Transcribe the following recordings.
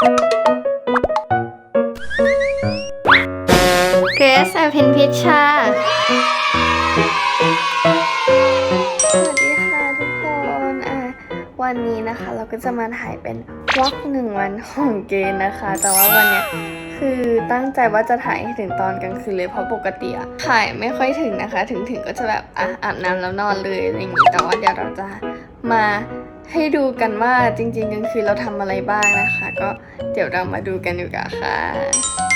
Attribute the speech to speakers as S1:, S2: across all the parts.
S1: เกรซอภินพิชชา สวัสดีค่ะทุกคนอะวันนี้นะคะเราก็จะมาถ่ายเป็นวอกหนึ่งวันของเกณฑ์นะคะ แต่ว่าวันเนี้ยคือตั้งใจว่าจะถ่ายให้ถึงตอนกลางคืนเลยเพราะปกติอะถ่ายไม่ค่อยถึงนะคะ ถึงถึงก็จะแบบอะอาบน้ำแล้วนอนเลยอะไรอย่างงี้แต่ว่าเดี๋ยวเราจะมา ให้ดูกันว่าจริงๆกลางคืนเราทำอะไรบ้างนะคะ ก็เดี๋ยวเรามาดูกันดีกว่าค่ะ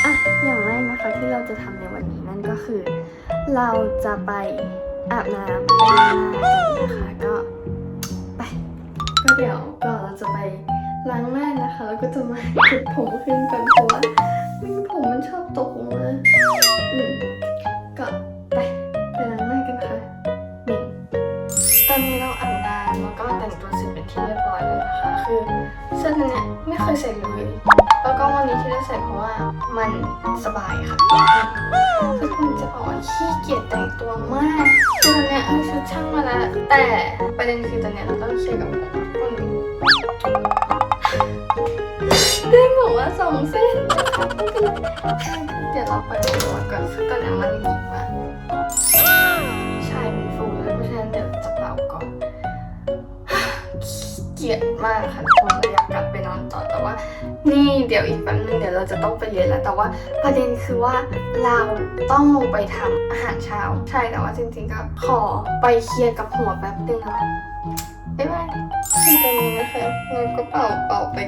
S1: อะอย่างแรกนะคะที่เราจะทำในวันนี้นั่นก็คือ เราจะไปอาบน้ำไปล้างหน้ากันนะคะก็ไปก็เดี๋ยวก่อนเราจะไปล้างหน้านะคะ แล้วก็จะมาเก็บผมขึ้นก่อนเพราะว่ามันผมมันชอบตกมา ไม่เคยใส่เลย แล้วก็วันนี้ที่ได้ใส่เพราะว่ามันสบายค่ะคือคุณจะบอกว่าขี้เกียจแต่งตัวมากคือตอนเนี้ยเออชุดช่างมาแล้วแต่ประเด็นคือตอนเนี้ยเราต้องเคลียร์กับผมคนหนึงเด้งบอกว่าสองเส้นเดี๋ยวเราไปดูก่อนซึ่งตอนนี้มันหยิบมาใช่มันฟูเลยเพราะฉะนั้นเดี๋ยวจะเป่าก่อน กียจมากค่ะทุกคนเราอยากกลับไปนอนต่อแต่ว่า นี่เดี๋ยวอีกแป๊บนึงเดี๋ยวเราจะต้องไปเรียนแล้วแต่ว่าประเด็นคือว่าเราต้องลงไปทำอาหารเช้า ใช่แต่ว่าจริงๆก็ขอไปเคลียร์กับหัวแป๊บนึงแล้วบ๊ายบายที่ตรงนี้นะคะเราก็เป่าเป่าไป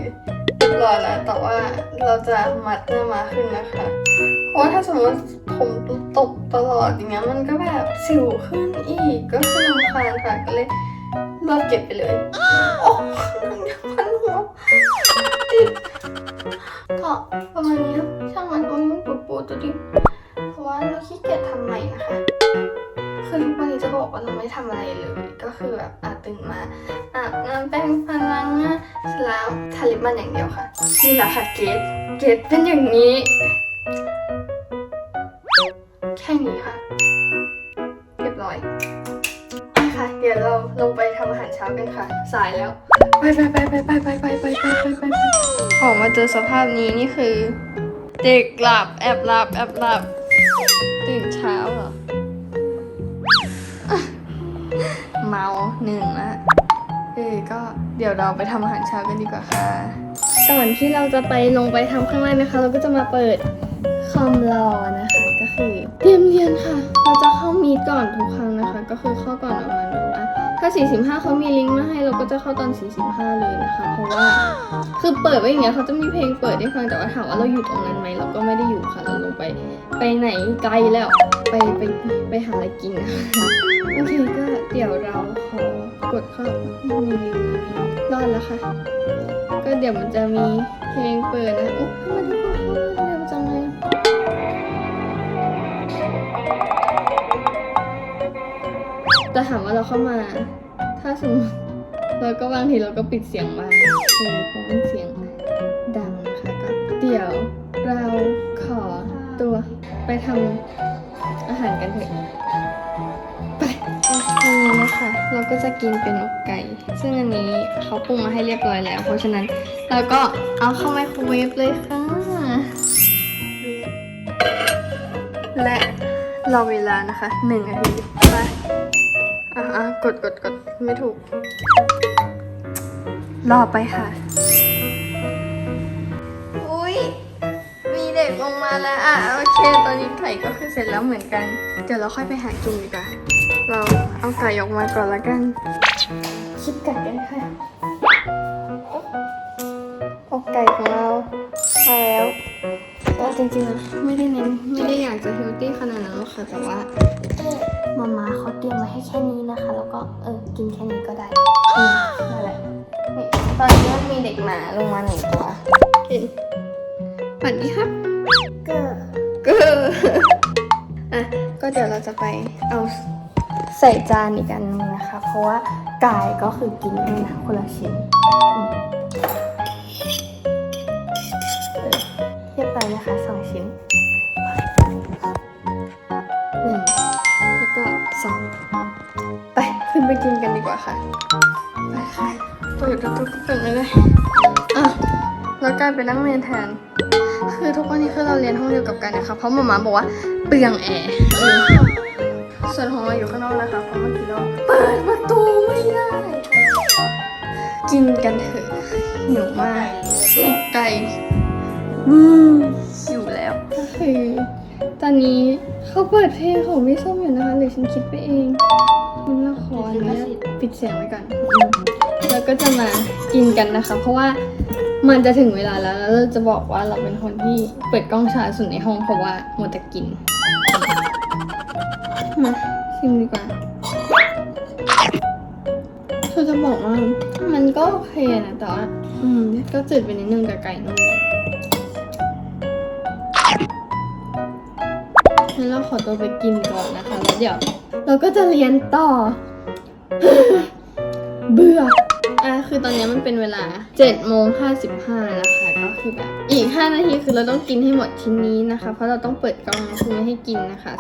S1: รอยแล้วแต่ว่าเราจะมัดหน้ามาขึ้นนะคะ เพราะว่าถ้าสมมติผมตกตลอดอย่างเงี้ยมันก็แบบสิวขึ้นอีกก็คือลำคาญค่ะก็เลย เลิกเก็บไปเลย โอ้หนังยังพันหัวติดก็ประมาณนี้นะช่างมันตรงนี้มันปวดปวดตัวดิเพราะว่าเราขี้เกียจทำใหม่นะคะคือทุกวันนี้จะบอกว่าเราไม่ทำอะไรเลย ก็คือแบบอาตื่นมาอาบน้ำแปรงฟันล้างหน้าเสร็จแล้วทาลิปมันอย่างเดียวค่ะนี่แหละค่ะเกตเกตเป็นอย่างนี้ แค่นี้ค่ะ เช้ากันค่ะ สายแล้ว ไปไปไปไปไปไปไปไปไปไปไปออกมาเจอสภาพนี้นี่คือ เด็กหลับแอบหลับแอบหลับตื่นเช้าเหรอ เมาหนึ่งนะเออก็เดี๋ยวเราไปทำอาหารเช้ากันดีกว่าค่ะ ก่อนที่เราจะไปลงไปทำข้างล่างนะคะ เราก็จะมาเปิดคอมรอนะคะก็คือเตรียมเรียนค่ะ เราจะเข้ามีดก่อนทุกครั้งนะคะ ก็คือเข้าก่อนประมาณแบบว่าา 45เขามีลิงก์มาให้เราก็จะเข้าตอน 45 เลยนะคะ เพราะว่า คือเปิดไว้อย่างเงี้ยเขาจะมีเพลงเปิดให้ฟังแต่ว่าถามว่าเราอยู่ตรงนั้นไหมเราก็ไม่ได้อยู่ค่ะเราลงไป ไปไหนไกลแล้วไปไปไปหาอะไรกินนะคะโอเคก็เดี๋ยวเราขอกดเข้ามีลิงก์รอดแล้วค่ะ ก็เดี๋ยวมันจะมีเพลงเปิดนะโอ้ทำไมทุกคนเข้ามา จะถามว่าเราเข้ามา ถ้าสมมติเราก็บางทีเราก็ปิดเสียงบ้างเออเพราะมันเสียงดังนะคะก็เดี๋ยวเราขอตัวไปทำอาหารกันเถอะไปอันนี้นะคะ เราก็จะกินเป็นอกไก่ ซึ่งอันนี้เขาปรุงมาให้เรียบร้อยแล้ว เพราะฉะนั้นเราก็เอาเข้าไมโครเวฟเลยค่ะ และรอเวลานะคะหนึ่งนาทีไป อะอะกดกดกดไม่ถูก รอไปค่ะ อุ้ยมีเด็กลงมาแล้ว อะ โอเค ตอนนี้ไก่ก็คือเสร็จแล้วเหมือนกัน เดี๋ยวเราค่อยไปหากินดีกว่า เราเอาไก่ออกมาก่อนละกัน คิดไก่กันค่ะอกไก่ของเรามาแล้วก็จริงๆนะไม่ได้เน้นไม่ได้อยากจะเฮลตี้ขนาดนั้นหรอกค่ะ แต่ว่า มาม่าเขาเตรียมมาให้แค่นี้นะคะ แล้วก็เออกินแค่นี้ก็ได้อืมนั่นแหละนี่ตอนนี้มีเด็กหมาลงมาหนึ่งตัวกินสวัสดีครับเกอเกออะก็เดี๋ยวเราจะไปเอาใส่จานอีกอันนึงนะคะ เพราะว่ากายก็คือกินนี่นะคนละชิ้นอืมเรียบร้อยนะคะสองชิ้น กินกันดีกว่าค่ะ ไปค่ะเปิดประตูก็เปิดเลยอะแล้วกลายเป็นนั่งเรียนแทน คือทุกวันนี้คือเราเรียนห้องเดียวกับกันนะคะ เพราะหมามาบอกว่าเปลืองแอร์เออส่วนของเราอยู่ข้างนอกนะคะ เพราะเมื่อกี้เราเปิดประตูไม่ได้ กินกันเถอะหิวมากไก่อืมหิวแล้วก็คือตอนนี้เขาเปิดเพลงของพี่ส้มอยู่นะคะหรือฉันคิดไปเอง มันละครนะปิดเสียงไว้ก่อนแล้วก็จะมากินกันนะคะ เพราะว่ามันจะถึงเวลาแล้วแล้วเราจะบอกว่าเราเป็นคนที่เปิดกล้องช้าสุดในห้องเพราะว่าหมัวแต่กินมาชิมดีกว่าคือจะบอกว่ามันก็โอเคนะแต่ว่าอืมก็จืดไปนิดนึงกับไก่นุ่มงั้นเราขอตัวไปกินก่อนนะคะ แล้วเดี๋ยว เราก็จะเรียนต่อ เบื่ออะคือตอนนี้มันเป็นเวลา7โมง55นะคะก็คือแบบอีก 5 นาทีคือเราต้องกินให้หมดชิ้นนี้นะคะ เพราะเราต้องเปิดกล้องนะคือไม่ให้กินนะคะ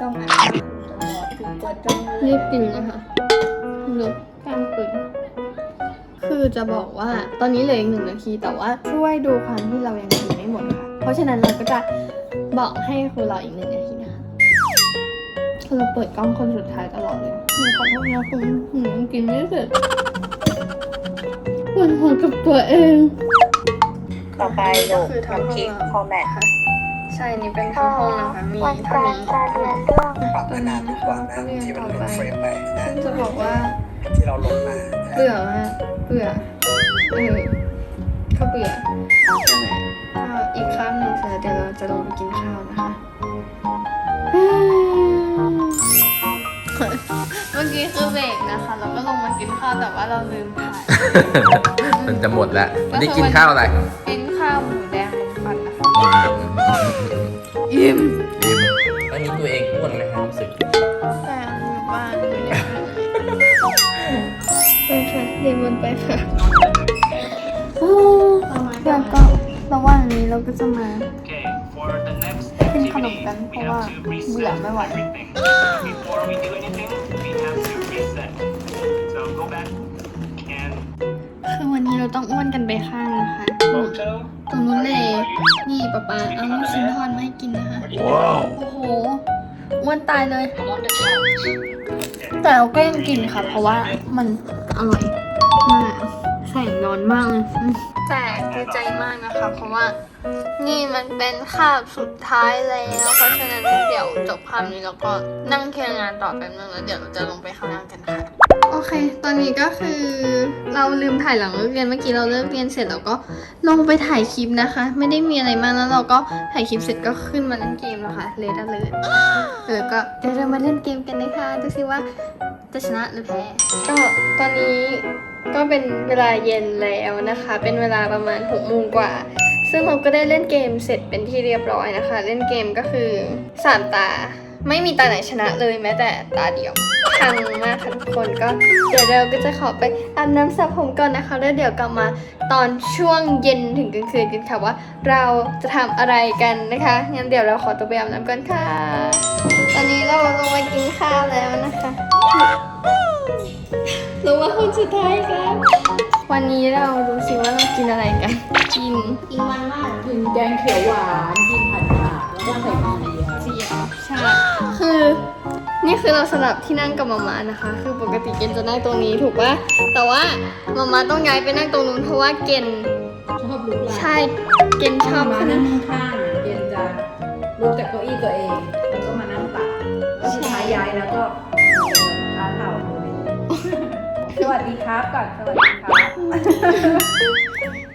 S2: ต้องหาถึงเปิดจน
S1: รีบกินนะคะลดการเปิดคือจะบอกว่าตอนนี้เหลืออีกหนึ่งนาทีแต่ว่าช่วยดูความที่เรายังกินไม่หมดค่ะ เพราะฉะนั้นเราก็จะบอกให้ครูเราอีกหนึ่งนาทีนะคะ คือเราเปิดกล้องคนสุดท้ายตลอดเลยหนูขอโทษนะคุณหนูยังกินไม่เสร็จปวดหัวกับตัวเอง
S2: ต่อไปลูกน้ำพริกคอแมท
S1: ใช่นี่เป็นทั้งห้องนะคะมีเท่านี้
S3: ปรับขนาดดีกว่านะที่มันหลุดเฟรมไปนะ
S1: ซึ่งจะบอกว่า
S3: ที่เราลงมานะ
S1: เบื่อมากเบื่อเออเขาเบื่อนั่นแหละก็อีกครั้งหนึ่งเสร็จแล้วเดี๋ยวเราจะลงไปกินข้าวนะคะ เมื่อกี้คือเบรกนะคะ เราก็ลงมากินข้าวแต่ว่าเราลืมถ่าย
S4: มันจะหมดแล้ววันนี้กินข้าวอะไร
S1: กินข้าวหมูแดงลมควันนะคะ
S4: อิ่ม
S1: อิ่ม
S4: วันนี้ตัวเองอ้วนไหมครับรู้สึก
S1: แต่อยู่บ้านไม่ได้ไปค่ะเรียนวนไปค่ะโอ้แล้วก็ระหว่างนี้เราก็จะมา
S5: Okay, for the next
S1: กิ นขนม
S5: activity,
S1: กันเพ
S5: we
S1: ราะว่า
S5: have to
S1: เบื่อ
S5: reset
S1: ไม่ไหว
S5: everything. Before we do anything, we have to reset. So go back and
S1: คือวันนี้เราต้องอ้วนกันไปข้างนะคะ
S5: photo.
S1: ตรงนู้นเลย นี่ป๊าป๊าเอาลูกชิ้นทอดมาให้กินนะคะ
S4: ว้าว
S1: โอ้โหอ้วนตายเลย แต่เราก็ยังกินค่ะ เพราะว่ามันอร่อยมาก แสงร้อนมากเลยอืมแต่ดีใจมากนะคะ เพราะว่านี่มันเป็นคาบสุดท้ายแล้ว เพราะฉะนั้นเดี๋ยวจบคาบนี้แล้วก็นั่งเคลียร์งานต่อแป๊บนึงแล้วเดี๋ยวเราจะลงไปข้างล่างกันค่ะ โอเค ตอนนี้ก็คือเราลืมถ่ายหลังเลิกเรียนเมื่อกี้เราเลิกเรียนเสร็จแล้วก็ลงไปถ่ายคลิปนะคะ ไม่ได้มีอะไรมากแล้วเราก็ถ่ายคลิปเสร็จก็ขึ้นมาเล่นเกมแล้วค่ะเลดเลยเออก็เดี๋ยวเรามาเล่นเกมกันนะคะดูสิว่าจะชนะหรือแพ้ก็ตอนนี้ ก็เป็นเวลาเย็นแล้วนะคะ เป็นเวลาประมาณ6โมงกว่า ซึ่งเราก็ได้เล่นเกมเสร็จเป็นที่เรียบร้อยนะคะ เล่นเกมก็คือสามตา ไม่มีตาไหนชนะเลยแม้แต่ตาเดียวพังมากค่ะทุกคนก็เดี๋ยวเราก็จะขอไปอาบน้ำสระผมก่อนนะคะแล้วเดี๋ยวกลับมาตอนช่วงเย็นถึงกลางคืนกันค่ะว่า เราจะทำอะไรกันนะคะงั้นเดี๋ยวเราขอตัวไปอาบน้ำก่อนค่ะ ตอนนี้เราลงมากินข้าวแล้วนะคะ ลงมาคนสุดท้ายครับ วันนี้เราดูสิว่าเรากินอะไรกัน กิน
S2: อีมันมาก
S6: กินแกงเขียวหวานกินผัดผักแล้วก็ใส่เบียร์
S1: เจียวใช่ คือ นี่คือเราสลับที่นั่งกับมาม่านะคะ คือปกติเกณฑ์จะนั่งตรงนี้ถูกปะแต่ว่ามาม่าต้องย้ายไปนั่งตรงนู้นเพราะว่าเกณฑ์
S6: ชอบลุกลาน
S1: ใช่เกณฑ์ชอบ
S6: มา
S1: ขึ้น
S6: นั่งข้างๆเย็นจะลุกจากเก้าอี้ตัวเอง แล้วก็มานั่งตักแล้วสุดท้ายย้ายแล้วก็ค้าเข่าเลย สวัสดีครับก่อนสวัสดีครับ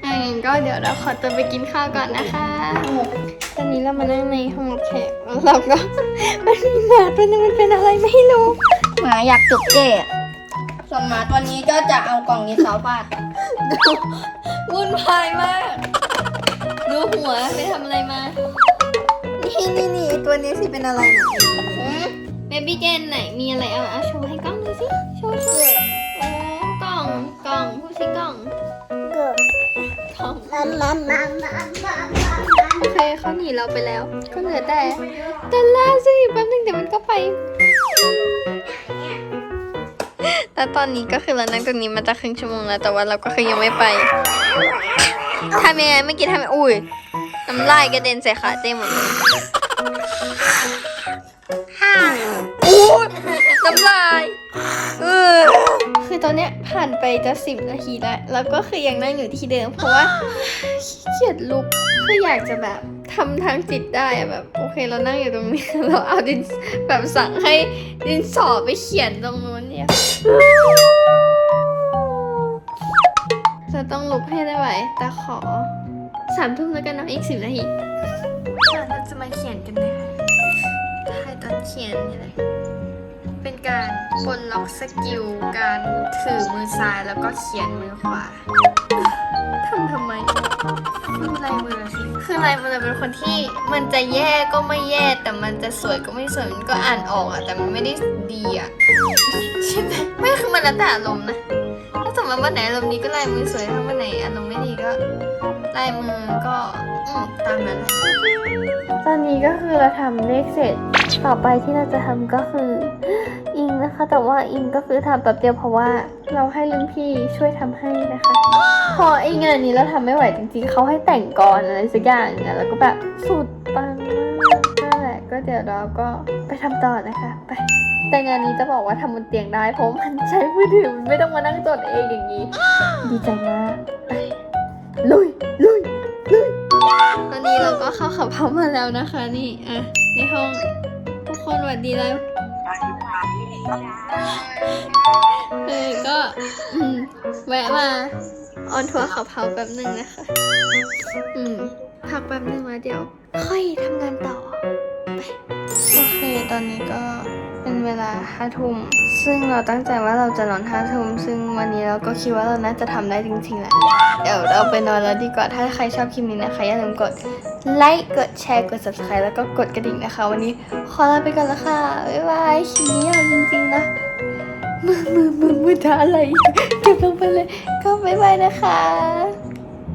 S1: อะงั้นก็เดี๋ยวเราขอตัวไปกินข้าวก่อนนะคะ ตอนนี้เรามานั่งในห้องแขกแล้วเราก็ มันมีหมาตัวนึงมันเป็นอะไรไม่รู้
S2: หมาอยากจุกเจ๊ส่วนหมาตัวนี้ก็จะเอากล่องนี้สาวฟาด
S1: วุ่นวายมาก ดูหัวไปทำอะไรมา
S2: นี่นี่นี่ตัวนี้สิเป็นอะไรนะ
S1: เบบี้เกนไหนมีอะไรเอาเอาโชว์ให้กล้องดูสิโชว์โชว์ โอ
S2: เค
S1: เขาหนีเราไปแล้ว ก็เหลือแต่แต่ล่าสิแป๊บนึงเดี๋ยวมันก็ไปแล้วตอนนี้ก็คือเรานั่งตรงนี้มาจะครึ่งชั่วโมงแล้ว แต่ว่าเราก็คือยังไม่ไปทำยังไงเมื่อกี้ทำไงอุ้ยน้ำลายกระเด็นใส่ขาเต้หมดเลยอู้น้ำลายเออ คือตอนเนี้ยผ่านไปจะสิบนาทีแล้วแล้วก็คือยังนั่งอยู่ที่เดิม เพราะว่าขี้เกียจลุกคืออยากจะแบบทำทางจิตได้แบบ โอเคเรานั่งอยู่ตรงนี้ เราเอาดินแบบสั่งให้ดินสอไปเขียนตรงนู้นเนี่ยจะต้องลุกให้ได้ไหวแต่ขอสามทุ่มแล้วกันนะอีกสิบนาทีเราจะมาเขียนกันเลยค่ะถ่ายตอนเขียนนี่แหละ เป็นการปลดล็อกสกิลการถือมือซ้ายแล้วก็เขียนมือขวาทำทำไมดูลายมือสิคือลายมือเป็นคนที่มันจะแย่ก็ไม่แย่แต่มันจะสวยก็ไม่สวยมันก็อ่านออกอะแต่มันไม่ได้ดีอะใช่ไหมไม่คือมันแล้วแต่อารมณ์นะถ้าสมมติวันไหนอารมณ์ดีก็ลายมือสวยถ้าวันไหนอารมณ์ไม่ดีก็ลายมือก็อืมตามนั้นแหละตอนนี้ก็คือเราทำเลขเสร็จต่อไปที่เราจะทำก็คือ นะคะ แต่ว่าอิงก็คือทำแป๊บเดียวเพราะว่าเราให้รุ่นพี่ช่วยทำให้นะคะ พอไอ้งานนี้เราทำไม่ไหวจริงๆ เขาให้แต่งกรอนอะไรสักอย่างเนี่ยแล้วก็แบบสุดปังมากนั่นแหละก็เดี๋ยวเราก็ไปทำต่อนะคะไปแต่งานนี้จะบอกว่าทำบนเตียงได้เพราะมันใช้มือถือมันไม่ต้องมานั่งจดเองอย่างนี้ ดีใจมากไปลุยลุยลุยตอนนี้เราก็เข้าขับเฮามาแล้วนะคะ นี่อะในห้องทุกคนสวัสดีแล้ว เออก็อืมแวะมาออนทัวร์ขับเฮาแป๊บหนึ่งนะคะ อืม พักแป๊บหนึ่งแล้วเดี๋ยว ค่อยทำงานต่อโอเค ตอนนี้ก็เป็นเวลาห้าทุ่ม ซึ่งเราตั้งใจว่าเราจะนอนห้าทุ่ม ซึ่งวันนี้เราก็คิดว่าเราน่าจะทำได้จริงๆแหละ เดี๋ยวเราไปนอนแล้วดีกว่า ถ้าใครชอบคลิปนี้นะคะอย่าลืมกด ไลค์กดแชร์กด subscribe แล้วก็กดกระดิ่งนะคะ วันนี้ขอลาไปก่อนแล้วค่ะ บ๊ายบายคลิปนี้ยาวจริงๆนะมือมือมือมือจะอะไรเก็บลงไปเลยก็บ๊ายบายนะคะ